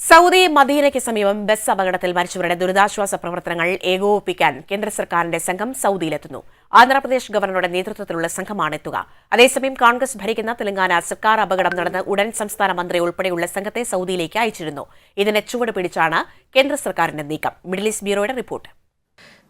Saudi മദീനയ്ക്ക് സമീപം bus അപകടത്തിൽ മരിച്ചവരുടെ ദുരിതാശ്വാസ പ്രവർത്തനങ്ങൾ ഏകോപിപ്പിക്കാൻ കേന്ദ്ര സർക്കാരിന്റെ സംഘം സൗദിയിലെത്തുന്നു. ആന്ധ്രാപ്രദേശ് ഗവർണറുടെ നേതൃത്വത്തിലുള്ള സംഘമാണ് എത്തുക. അതേസമയം കോൺഗ്രസ് ഭരിക്കുന്ന തെലങ്കാന സർക്കാർ അപകടം നടന്ന് ഉടൻ സംസ്ഥാന മന്ത്രി ഉൾപ്പെടെയുള്ള സംഘത്തെ സൗദിയിലേക്ക് അയച്ചിരുന്നു. ഇതിനെ ചുവട് പിടിച്ചാണ് കേന്ദ്ര സർക്കാരിന്റെ നീക്കം. മിഡിൽ ഈസ്റ്റ് ബ്യൂറോയുടെ റിപ്പോർട്ട്.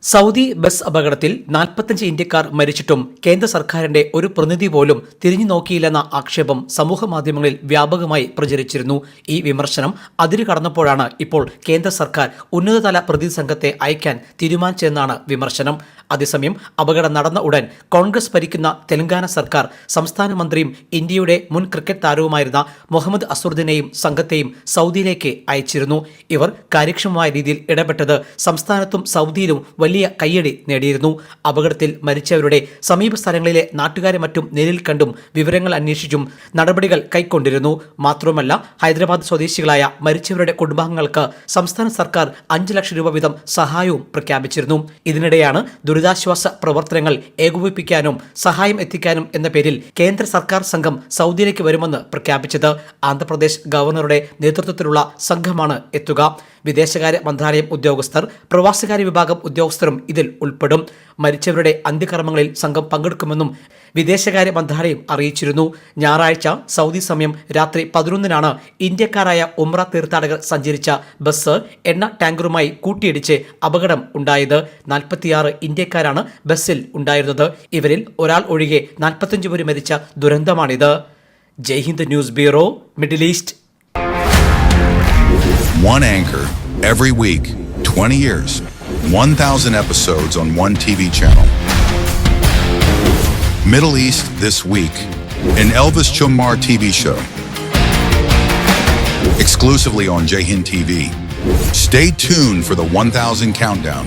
സൗദി ബസ് അപകടത്തിൽ നാൽപ്പത്തഞ്ച് ഇന്ത്യക്കാർ മരിച്ചിട്ടും കേന്ദ്ര സർക്കാരിന്റെ ഒരു പ്രതിനിധി പോലും തിരിഞ്ഞു നോക്കിയില്ലെന്ന ആക്ഷേപം സമൂഹ മാധ്യമങ്ങളിൽ വ്യാപകമായി പ്രചരിച്ചിരുന്നു. ഈ വിമർശനം അതിരു കടന്നപ്പോഴാണ് ഇപ്പോൾ കേന്ദ്ര സർക്കാർ ഉന്നതതല പ്രതിനിധി സംഘത്തെ അയക്കാൻ തീരുമാനിച്ചതെന്നാണ് വിമർശനം. അതേസമയം അപകടം നടന്ന ഉടൻ കോൺഗ്രസ് ഭരിക്കുന്ന തെലങ്കാന സർക്കാർ സംസ്ഥാന മന്ത്രിയും ഇന്ത്യയുടെ മുൻ ക്രിക്കറ്റ് താരവുമായിരുന്ന മുഹമ്മദ് അസുറുദ്ദീനെയും സംഘത്തെയും സൗദിയിലേക്ക് അയച്ചിരുന്നു. ഇവർ കാര്യക്ഷമമായ രീതിയിൽ ഇടപെട്ടത് സംസ്ഥാനത്തും സൗദിയിലും വലിയ കയ്യടി നേടിയിരുന്നു. അപകടത്തിൽ മരിച്ചവരുടെ സമീപ സ്ഥലങ്ങളിലെ നാട്ടുകാരെ മറ്റും നേരിൽ കണ്ടും വിവരങ്ങൾ അന്വേഷിച്ചും നടപടികൾ കൈക്കൊണ്ടിരുന്നു. മാത്രമല്ല ഹൈദരാബാദ് സ്വദേശികളായ മരിച്ചവരുടെ കുടുംബാംഗങ്ങൾക്ക് സംസ്ഥാന സർക്കാർ അഞ്ച് ലക്ഷം രൂപ വീതം സഹായവും പ്രഖ്യാപിച്ചിരുന്നു. ഇതിനിടെയാണ് ദുരിതാശ്വാസ പ്രവർത്തനങ്ങൾ ഏകോപിപ്പിക്കാനും സഹായം എത്തിക്കാനും എന്ന പേരിൽ കേന്ദ്ര സർക്കാർ സംഘം സൗദിയിലേക്ക് വരുമെന്ന് പ്രഖ്യാപിച്ചത് ആന്ധ്രാപ്രദേശ് ഗവർണറുടെ നേതൃത്വത്തിലുള്ള സംഘമാണ് എത്തുക. വിദേശകാര്യ മന്ത്രാലയം ഉദ്യോഗസ്ഥർ പ്രവാസികാര്യ വിഭാഗം ഉദ്യോഗസ്ഥരും ഇതിൽ ഉൾപ്പെടും. മരിച്ചവരുടെ അന്ത്യകർമ്മങ്ങളിൽ സംഘം പങ്കെടുക്കുമെന്നും വിദേശകാര്യ മന്ത്രാലയം അറിയിച്ചിരുന്നു. ഞായറാഴ്ച സൗദി സമയം രാത്രി പതിനൊന്നിനാണ് ഇന്ത്യക്കാരായ ഉമ്ര തീർത്ഥാടകർ സഞ്ചരിച്ച ബസ് എണ്ണ ടാങ്കറുമായി കൂട്ടിയിടിച്ച് അപകടം ഉണ്ടായത്. നാൽപ്പത്തിയാറ് ഇന്ത്യക്കാരാണ് ബസ്സിൽ ഉണ്ടായിരുന്നത്. ഇവരിൽ ഒരാൾ ഒഴികെ നാൽപ്പത്തഞ്ച് പേര് മരിച്ച ദുരന്തമാണിത്. Jaihind news bureau middle east. One anchor every week, 20 years, 1,000 episodes on one TV channel. Middle East This Week, an Elvis Chumar TV show. Exclusively on Jahin TV. Stay tuned for the 1,000 countdown